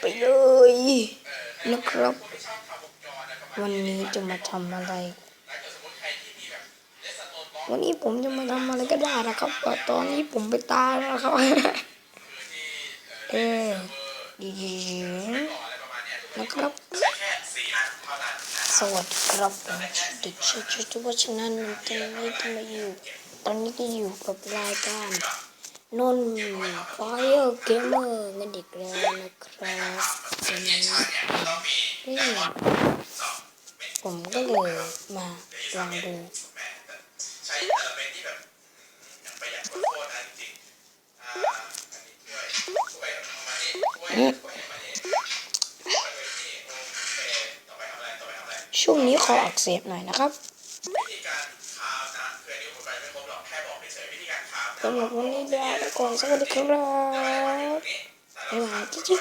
ไปเลย นะครับ วันนี้จะมาทำอะไร วันนี้ผมจะมาทำอะไรก็ได้นะครับแต่ตอนนี้ผมไปตายแล้วนะครับ เออดีนะครับ สวัสดีครับผมเด็กชายชุดวัชนันท์ตอนนี้จะมาอยู่ ตอนนี้ก็อยู่กับรายการ นนไฟเอย์เกมเมอร์กันเด็กแล้วนะครับวันนี้นี่ผมก็เลยมาลองดูใช้เอลเมนที่แบบอย่างนี้คต่อไปทำอะไรต่อไปทำอะไรช่วงนี้ขออักเสบหน่อยนะครับ สำหรับวันนี้ลาไปก่อนสวัสดีครับนี้บ๊ายบายจิ๊บ